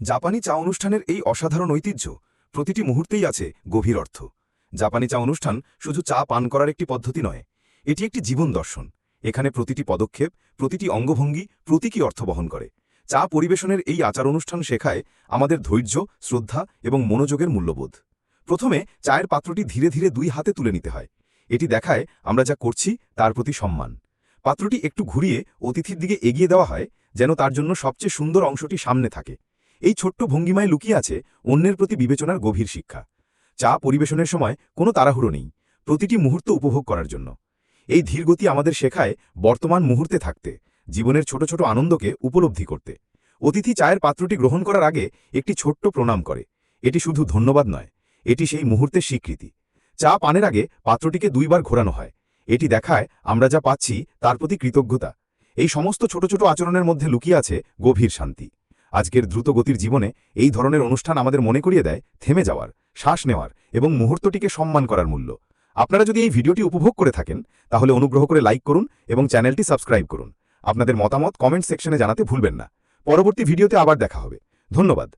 জাপানি চা অনুষ্ঠানের এই অসাধারণ ঐতিহ্য প্রতিটি মুহূর্তেই আছে গভীর অর্থ। জাপানি চা অনুষ্ঠান শুধু চা পান করার একটি পদ্ধতি নয়, এটি একটি জীবন দর্শন। এখানে প্রতিটি পদক্ষেপ, প্রতিটি অঙ্গভঙ্গি, প্রতীকী অর্থ বহন করে। চা পরিবেশনের এই আচার অনুষ্ঠান শেখায় আমাদের ধৈর্য, শ্রদ্ধা এবং মনোযোগের মূল্যবোধ। প্রথমে চায়ের পাত্রটি ধীরে ধীরে দুই হাতে তুলে নিতে হয়। এটি দেখায় আমরা যা করছি তার প্রতি সম্মান। পাত্রটি একটু ঘুরিয়ে অতিথির দিকে এগিয়ে দেওয়া হয় যেন তার জন্য সবচেয়ে সুন্দর অংশটি সামনে থাকে। এই ছোট্ট ভঙ্গিমায় লুকিয়ে আছে অন্যের প্রতি বিবেচনার গভীর শিক্ষা। চা পরিবেশনের সময় কোনো তাড়াহুড়ো নেই, প্রতিটি মুহূর্ত উপভোগ করার জন্য। এই ধীরগতি আমাদের শেখায় বর্তমান মুহূর্তে থাকতে, জীবনের ছোট ছোট আনন্দকে উপলব্ধি করতে। অতিথি চায়ের পাত্রটি গ্রহণ করার আগে একটি ছোট্ট প্রণাম করে। এটি শুধু ধন্যবাদ নয়, এটি সেই মুহূর্তের স্বীকৃতি। চা পানের আগে পাত্রটিকে দুইবার ঘোরানো হয়। এটি দেখায় আমরা যা পাচ্ছি তার প্রতি কৃতজ্ঞতা। এই সমস্ত ছোট ছোট আচরণের মধ্যে লুকিয়ে আছে গভীর শান্তি। আজকের দ্রুতগতির জীবনে এই ধরনের অনুষ্ঠান আমাদের মনে করিয়ে দেয় থেমে যাওয়ার, শ্বাস নেওয়ার এবং মুহূর্তটিকে সম্মান করার মূল্য। আপনারা যদি এই ভিডিওটি উপভোগ করে থাকেন, তাহলে অনুগ্রহ করে লাইক করুন এবং চ্যানেলটি সাবস্ক্রাইব করুন। আপনাদের মতামত কমেন্ট সেকশনে জানাতে ভুলবেন না। পরবর্তী ভিডিওতে আবার দেখা হবে। ধন্যবাদ।